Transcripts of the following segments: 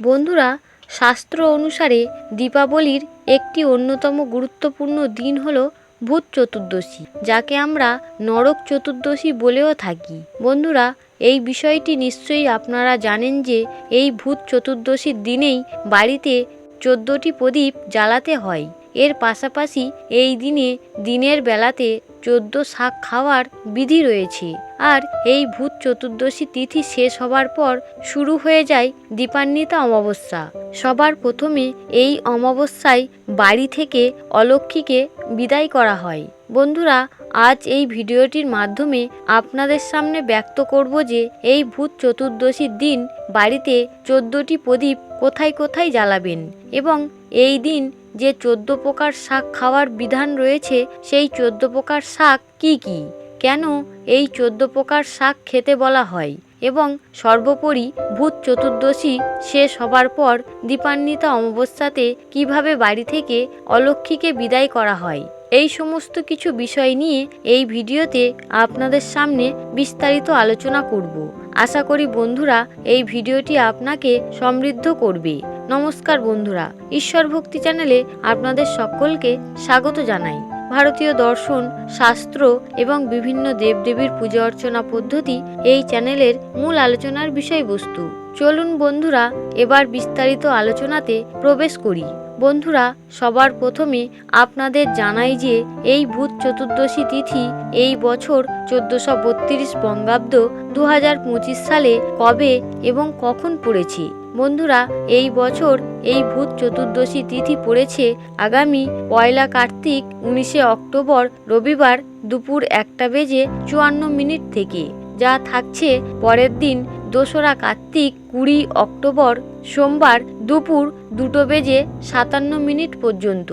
বন্ধুরা, শাস্ত্র অনুসারে দীপাবলির একটি অন্যতম গুরুত্বপূর্ণ দিন হলো ভূত চতুর্দশী, যাকে আমরা নরক চতুর্দশী বলেও থাকি। বন্ধুরা, এই বিষয়টি নিশ্চয়ই আপনারা জানেন যে এই ভূত চতুর্দশীর দিনেই বাড়িতে চোদ্দোটি প্রদীপ জ্বালাতে হয়। এর পাশাপাশি এই দিনে দিনের বেলাতে চোদ্দ শাক খাওয়ার বিধি রয়েছে। আর এই ভূত চতুর্দশী তিথি শেষ হবার পর শুরু হয়ে যায় দীপান্বিতা অমাবস্যা। সবার প্রথমে এই অমাবস্যায় বাড়ি থেকে অলক্ষীকে বিদায় করা হয়। বন্ধুরা, আজ এই ভিডিওটির মাধ্যমে আপনাদের সামনে ব্যক্ত করব যে এই ভূত চতুর্দশীর দিন বাড়িতে চোদ্দোটি প্রদীপ কোথায় কোথায় জ্বালাবেন এবং এই দিন যে চোদ্দ প্রকার শাক খাওয়ার বিধান রয়েছে, সেই চোদ্দ প্রকার শাক কি কি? কেন এই চোদ্দ প্রকার শাক খেতে বলা হয়? এবং সর্বোপরি ভূত চতুর্দশী শেষ হবার পর দীপান্বিতা অমাবস্যাতে কীভাবে বাড়ি থেকে অলক্ষীকে বিদায় করা হয়? এই সমস্ত কিছু বিষয় নিয়ে এই ভিডিওতে আপনাদের সামনে বিস্তারিত আলোচনা করব। আশা করি বন্ধুরা এই ভিডিওটি আপনাকে সমৃদ্ধ করবে। নমস্কার বন্ধুরা, ঈশ্বর ভক্তি চ্যানেলে আপনাদের সকলকে স্বাগত জানাই। ভারতীয় দর্শন, শাস্ত্র এবং বিভিন্ন দেবদেবীর পূজা অর্চনা পদ্ধতি এই চ্যানেলের মূল আলোচনার বিষয়বস্তু। চলুন বন্ধুরা, এবার বিস্তারিত আলোচনাতে প্রবেশ করি। বন্ধুরা, সবার প্রথমে আপনাদের জানাই যে এই ভূত চতুর্দশী তিথি এই বছর চোদ্দশো বত্রিশ বঙ্গাব্দ দু হাজার পঁচিশ সালে কবে এবং কখন পড়েছে? বন্ধুরা, এই বছর এই ভূত চতুর্দশী তিথি পড়েছে আগামী পয়লা কার্তিক উনিশে অক্টোবর রবিবার দুপুর একটা বেজে চুয়ান্ন মিনিট থেকে, যা থাকছে পরের দিন দোসরা কার্তিক কুড়ি অক্টোবর সোমবার দুপুর দুটো বেজে সাতান্ন মিনিট পর্যন্ত।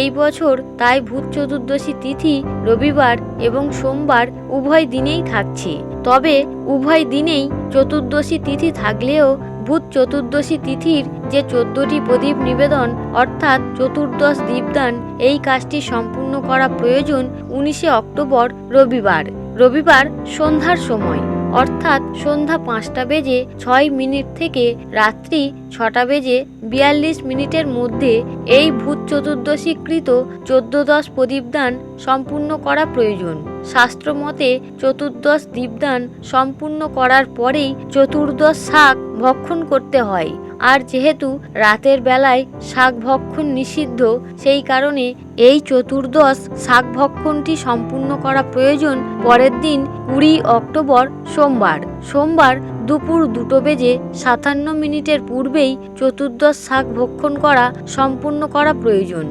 এই বছর তাই ভূত চতুর্দশী তিথি রবিবার এবং সোমবার উভয় দিনেই থাকছে। তবে উভয় দিনেই চতুর্দশী তিথি থাকলেও ভূত চতুর্দশী তিথির যে চোদ্দটি প্রদীপ নিবেদন, অর্থাৎ চতুর্দশ দীপদান, এই কাজটি সম্পূর্ণ করা প্রয়োজন উনিশে অক্টোবর রবিবার। রবিবার সন্ধ্যার সময়। অর্থাৎ সন্ধ্যা পাঁচটা বেজে ছয় মিনিট থেকে রাত্রি ছটা বেজে বিয়াল্লিশ মিনিটের মধ্যে এই ভূত চতুর্দশীকৃত চোদ্দদশ প্রদীপদান সম্পূর্ণ করা প্রয়োজন। শাস্ত্রমতে চতুর্দশ দীপদান সম্পূর্ণ করার পরেই চতুর্দশ শাক ভক্ষণ করতে হয়। আর যেহেতু রাতের বেলায় শাক ভক্ষণ নিষিদ্ধ, সেই কারণে এই চতুর্দশ শাক ভক্ষণটি সম্পূর্ণ করা প্রয়োজন পরের দিন কুড়ি অক্টোবর সোমবার। সোমবার দুপুর দুটো বেজে সাতান্ন মিনিটের পূর্বেই চতুর্দশ শাক ভক্ষণ করা সম্পূর্ণ করা প্রয়োজন।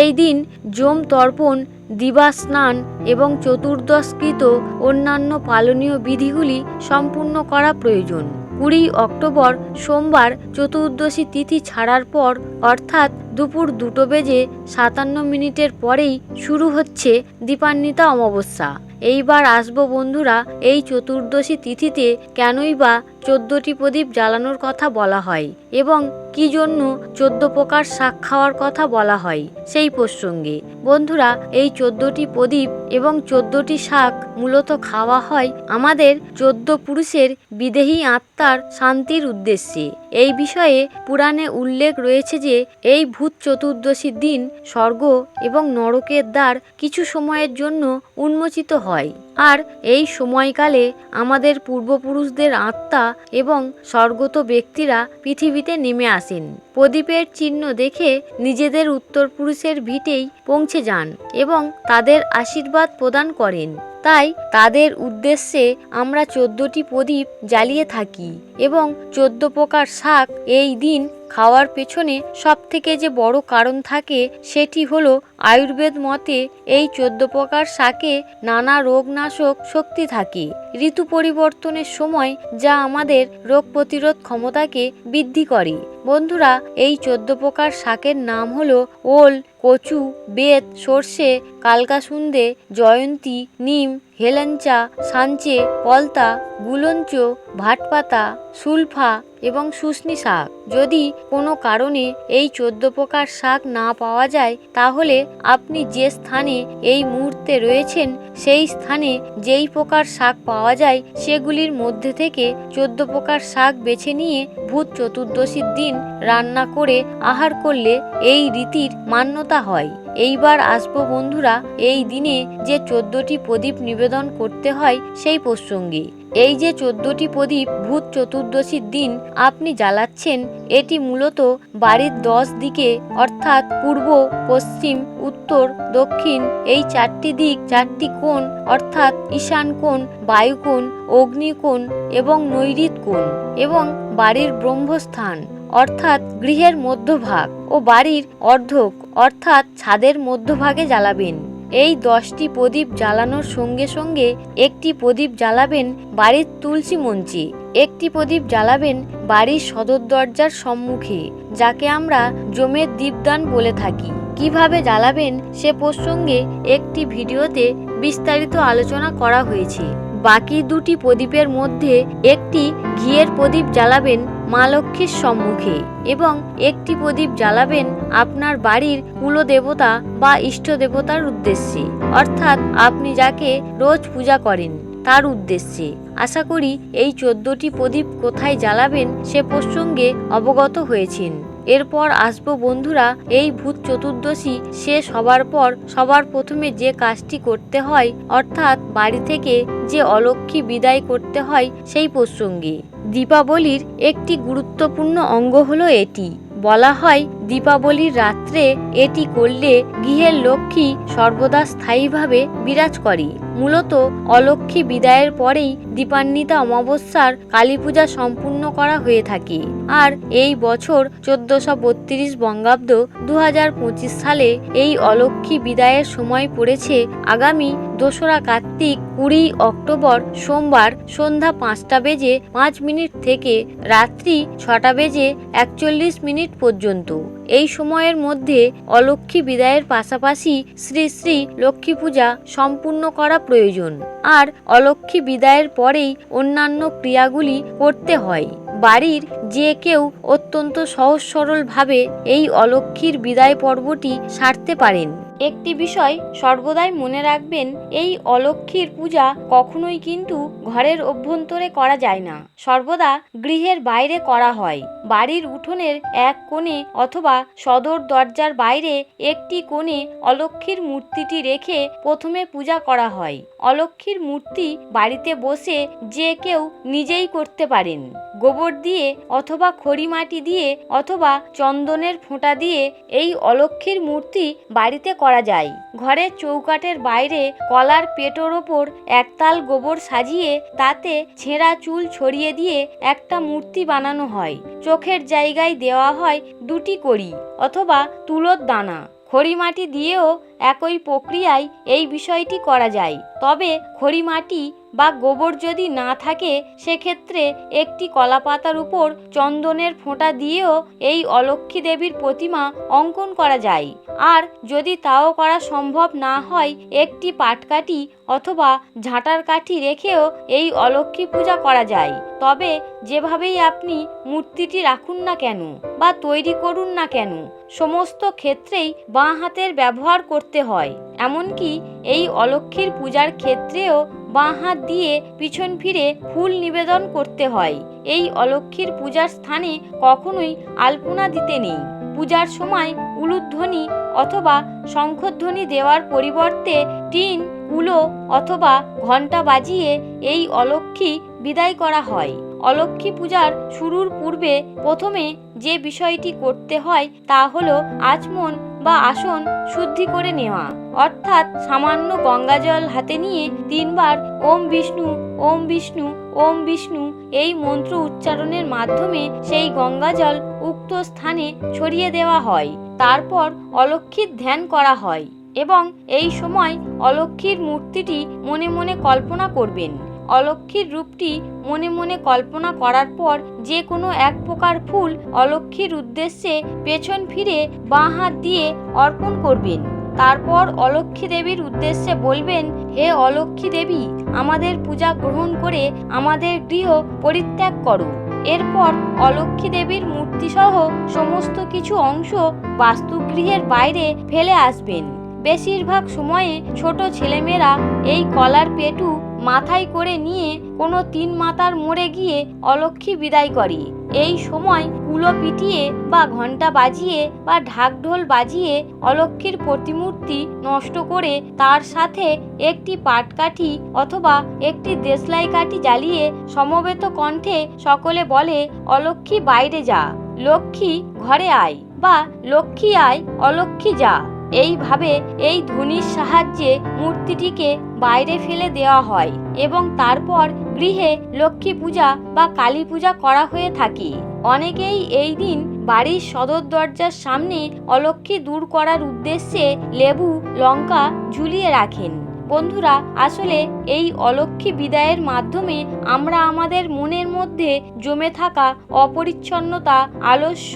এই দিন জম তর্পণ, দিবা স্নান এবং চতুর্দশকৃত অন্যান্য পালনীয় বিধিগুলি সম্পূর্ণ করা প্রয়োজন। কুড়ি অক্টোবর সোমবার চতুর্দশী তিথি ছাড়ার পর, অর্থাৎ দুপুর দুটো বেজে সাতান্ন মিনিটের পরেই শুরু হচ্ছে দীপান্বিতা অমাবস্যা। এইবার আসব বন্ধুরা, এই চতুর্দশী তিথিতে কেনই বা চোদ্দটি প্রদীপ জ্বালানোর কথা বলা হয় এবং কি জন্য চোদ্দ প্রকার শাক খাওয়ার কথা বলা হয় সেই প্রসঙ্গে। বন্ধুরা, এই চোদ্দটি প্রদীপ এবং চোদ্দটি শাক মূলত খাওয়া হয় আমাদের চোদ্দ পুরুষের বিদেহী আত্মার শান্তির উদ্দেশ্যে। এই বিষয়ে পুরাণে উল্লেখ রয়েছে যে, এই ভূত চতুর্দশীর দিন স্বর্গ এবং নরকের দ্বার কিছু সময়ের জন্য উন্মোচিত হয়। আর এই সময়কালে আমাদের পূর্বপুরুষদের আত্মা এবং স্বর্গত ব্যক্তিরা পৃথিবীতে নেমে আসেন। প্রদীপের চিহ্ন দেখে নিজেদের উত্তরপুরুষের ভিটেই পৌঁছে যান এবং তাদের আশীর্বাদ প্রদান করেন। তাই তাদের উদ্দেশ্যে আমরা চোদ্দটি প্রদীপ জ্বালিয়ে থাকি এবং চোদ্দ প্রকার শাক এই দিন খাওয়ার পেছনে সব থেকে যে বড় কারণ থাকে সেটি হলো আয়ুর্বেদ মতে এই চোদ্দ প্রকার শাকে নানা রোগনাশক শক্তি থাকে। ঋতু পরিবর্তনের সময় যা আমাদের রোগ প্রতিরোধ ক্ষমতাকে বৃদ্ধি করে। বন্ধুরা, এই চোদ্দ প্রকার শাকের নাম হলো ওল কচু বেত সর্ষে কালকাসুন্দে জয়ন্তী নিম হেলেঞ্চা সাঞ্চে পলতা গুলঞ্চ ভাটপাতা সুলফা এবং শুষ্নি শাক। যদি কোনো কারণে এই চোদ্দ প্রকার শাক না পাওয়া যায়, তাহলে আপনি যে স্থানে এই মুহূর্তে রয়েছেন, সেই স্থানে যেই প্রকার শাক পাওয়া যায়, সেগুলির মধ্যে থেকে চোদ্দ প্রকার শাক বেছে নিয়ে ভূত চতুর্দশীর দিন রান্না করে আহার করলে এই রীতির মান্যতা হয়। এইবার আসব বন্ধুরা, এই দিনে যে চোদ্দটি প্রদীপ নিবেদন করতে হয়, সেই প্রসঙ্গে। এই যে চোদ্দটি প্রদীপ ভূত চতুর্দশীর দিন আপনি জ্বালাচ্ছেন, এটি মূলত বাড়ির দশ দিকে, অর্থাৎ পূর্ব, পশ্চিম, উত্তর, দক্ষিণ, এই চারটি দিক, চারটি কোণ, অর্থাৎ ঈশান কোণ বায়ুকোণ অগ্নিকোণ এবং নৈরিত কোণ এবং বাড়ির ব্রহ্মস্থান, অর্থাৎ গৃহের মধ্যভাগ ও বাড়ির অর্ধক, অর্থাৎ ছাদের মধ্যভাগে জ্বালাবেন। এই দশটি প্রদীপ জ্বালানোর সঙ্গে সঙ্গে একটি প্রদীপ জ্বালাবেন বাড়ির তুলসী মঞ্চে, একটি প্রদীপ জ্বালাবেন বাড়ির সদর দরজার সম্মুখে, যাকে আমরা জমের দীপদান বলে থাকি। কীভাবে জ্বালাবেন সে প্রসঙ্গে একটি ভিডিওতে বিস্তারিত আলোচনা করা হয়েছে। বাকি দুটি প্রদীপের মধ্যে একটি ঘিয়ের প্রদীপ জ্বালাবেন মা লক্ষ্মীর সম্মুখে এবং একটি প্রদীপ জ্বালাবেন আপনার বাড়ির কুলদেবতা বা ইষ্ট দেবতার উদ্দেশ্যে। অর্থাৎ আপনি যাকে রোজ পূজা করেন, তার উদ্দেশ্যে। আশা করি এই চোদ্দটি প্রদীপ কোথায় জ্বালাবেন সে প্রসঙ্গে অবগত হয়েছেন। এরপর আসব বন্ধুরা, এই ভূত চতুর্দশী শেষ হবার পর সবার প্রথমে যে কাজটি করতে হয়, অর্থাৎ বাড়ি থেকে যে অলক্ষী বিদায় করতে হয় সেই প্রসঙ্গে। দীপাবলির একটি গুরুত্বপূর্ণ অঙ্গ হলো এটি। বলা হয় দীপাবলির রাত্রে এটি করলে গৃহের লক্ষ্মী সর্বদা স্থায়ীভাবে বিরাজ করে। মূলত অলক্ষ্মী বিদায়ের পরেই দীপান্বিতা অমাবস্যার কালী পূজা সম্পূর্ণ করা হয়ে থাকে। আর এই বছর চোদ্দশো বত্রিশ বঙ্গাব্দ দু হাজার পঁচিশ সালে এই অলক্ষ্মী বিদায়ের সময় পড়েছে আগামী দোসরা কার্তিক কুড়ি অক্টোবর সোমবার সন্ধ্যা পাঁচটা বেজে পাঁচ মিনিট থেকে রাত্রি ছটা বেজে একচল্লিশ মিনিট পর্যন্ত। এই সময়ের মধ্যে অলক্ষ্মী বিদায়ের পাশাপাশি শ্রী শ্রী লক্ষ্মী পূজা সম্পূর্ণ করা প্রয়োজন। আর অলক্ষ্মী বিদায়ের পরেই অন্যান্য ক্রিয়াগুলি করতে হয়। বাড়ির যে কেউ অত্যন্ত সহজ সরলভাবে এই অলক্ষীর বিদায় পর্বটি সারতে পারেন। একটি বিষয় সর্বদাই মনে রাখবেন, এই অলক্ষ্মীর পূজা কখনোই কিন্তু ঘরের অভ্যন্তরে করা যায় না। সর্বদা গৃহের বাইরে করা হয়। বাড়ির উঠোনের এক কোণে অথবা সদর দরজার বাইরে একটি কোণে অলক্ষ্মীর মূর্তিটি রেখে প্রথমে পূজা করা হয়। অলক্ষ্মীর মূর্তি বাড়িতে বসে যে কেউ নিজেই করতে পারেন। গোবর দিয়ে অথবা খড়ি মাটি দিয়ে অথবা চন্দনের ফোঁটা দিয়ে এই অলক্ষ্মীর মূর্তি বাড়িতে করা যায়। ঘরের চৌকাটের বাইরে কলার পেটোর ওপর একতাল গোবর সাজিয়ে তাতে ছেঁড়া চুল ছড়িয়ে দিয়ে একটা মূর্তি বানানো হয়। চোখের জায়গায় দেওয়া হয় দুটি করি অথবা তুলোর দানা। খড়ি মাটি দিয়েও একই প্রক্রিয়ায় এই বিষয়টি করা যায়। তবে খড়ি মাটি বা গোবর যদি না থাকে, সেক্ষেত্রে একটি কলা পাতার উপর চন্দনের ফোঁটা দিয়েও এই অলক্ষ্মী দেবীর প্রতিমা অঙ্কন করা যায়। আর যদি তাও করা সম্ভব না হয়, একটি পাটকাঠি অথবা ঝাঁটার কাঠি রেখেও এই অলক্ষ্মী পূজা করা যায়। তবে যেভাবেই আপনি মূর্তিটি রাখুন না কেন বা তৈরি করুন না কেন, সমস্ত ক্ষেত্রেই বাঁ হাতের ব্যবহার করতে হয়, এমনকি এই অলক্ষ্মীর পূজার ক্ষেত্রেও বাঁ হাত দিয়ে পিছন ফিরে ফুল নিবেদন করতে হয়। এই অলক্ষ্মীর পূজার স্থানে কখনোই আলপনা দিতে নেই। পূজার সময় উলুধ্বনি অথবা শঙ্খধ্বনি দেওয়ার পরিবর্তে টিন কুলো অথবা ঘণ্টা বাজিয়ে এই অলক্ষ্মী বিদায় করা হয়। অলক্ষ্মী পূজার শুরুর পূর্বে প্রথমে যে বিষয়টি করতে হয় তা হলো আচমন বা আসন শুদ্ধি করে নেওয়া। অর্থাৎ সামান্য গঙ্গাজল হাতে নিয়ে তিনবার ওম বিষ্ণু ওম বিষ্ণু ওম বিষ্ণু এই মন্ত্র উচ্চারণের মাধ্যমে সেই গঙ্গাজল উক্ত স্থানে ছড়িয়ে দেওয়া হয়। তারপর অলক্ষীর ধ্যান করা হয় এবং এই সময় অলক্ষীর মূর্তিটি মনে মনে কল্পনা করবেন। অলক্ষীর রূপটি মনে মনে কল্পনা করার পর যে কোনো এক প্রকার ফুল অলক্ষীর উদ্দেশ্যে পেছন ফিরে বাঁ হাত দিয়ে অর্পণ করবেন। তারপর অলক্ষী দেবীর উদ্দেশ্যে বলবেন, হে অলক্ষী দেবী, আমাদের পূজা গ্রহণ করে আমাদের গৃহ পরিত্যাগ করো। এরপর অলক্ষ্মী দেবীর মূর্তিসহ সমস্ত কিছু অংশ বাস্তুগৃহের বাইরে ফেলে আসবেন। বেশিরভাগ সময়ে ছোট ছেলেমেয়েরা এই কলার পেটু মাথায় করে নিয়ে কোনো তিন মাতার মোড়ে গিয়ে অলক্ষ্মী বিদায় করে। এই সময় কুলো পিটিয়ে বা ঘণ্টা বাজিয়ে বা ঢাক ঢোল বাজিয়ে অলক্ষ্মীর প্রতিমূর্তি নষ্ট করে তার সাথে একটি পাটকাঠি অথবা একটি দেশলাই কাঠি জ্বালিয়ে সমবেত কণ্ঠে সকলে বলে অলক্ষ্মী বাইরে যা, লক্ষ্মী ঘরে আয় বা লক্ষ্মী আয় অলক্ষ্মী যা। এইভাবে এই ধ্বনির সাহায্যে মূর্তিটিকে বাইরে ফেলে দেওয়া হয় এবং তারপর গৃহে লক্ষ্মী পূজা বা কালী পূজা করা হয়ে থাকে। অনেকেই এই দিন বাড়ির সদর দরজার সামনে অলক্ষ্মী দূর করার উদ্দেশ্যে লেবু, লঙ্কা ঝুলিয়ে রাখেন। বন্ধুরা, আসলে এই অলক্ষ্মী বিদায়ের মাধ্যমে আমরা আমাদের মনের মধ্যে জমে থাকা অপরিচ্ছন্নতা, আলস্য,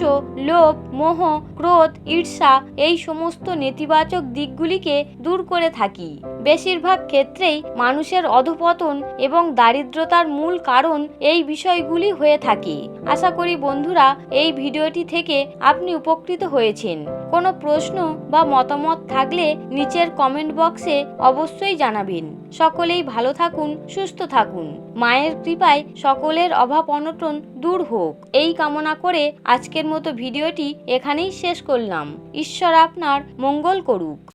লোভ, মোহ, ক্রোধ, ঈর্ষা এই সমস্ত নেতিবাচক দিকগুলিকে দূর করে থাকি। বেশিরভাগ ক্ষেত্রেই মানুষের অধপতন এবং দারিদ্রতার মূল কারণ এই বিষয়গুলি হয়ে থাকে। আশা করি বন্ধুরা, এই ভিডিওটি থেকে আপনি উপকৃত হয়েছেন। কোনো প্রশ্ন বা মতামত থাকলে নিচের কমেন্ট বক্সে অবশ্যই জানাবেন। সকলেই ভালো থাকুন, সুস্থ থাকুন। মায়ের কৃপায় সকলের অভাব অনটন দূর হোক। এই কামনা করে আজকের মতো ভিডিওটি এখানেই শেষ করলাম। ঈশ্বর আপনার মঙ্গল করুক।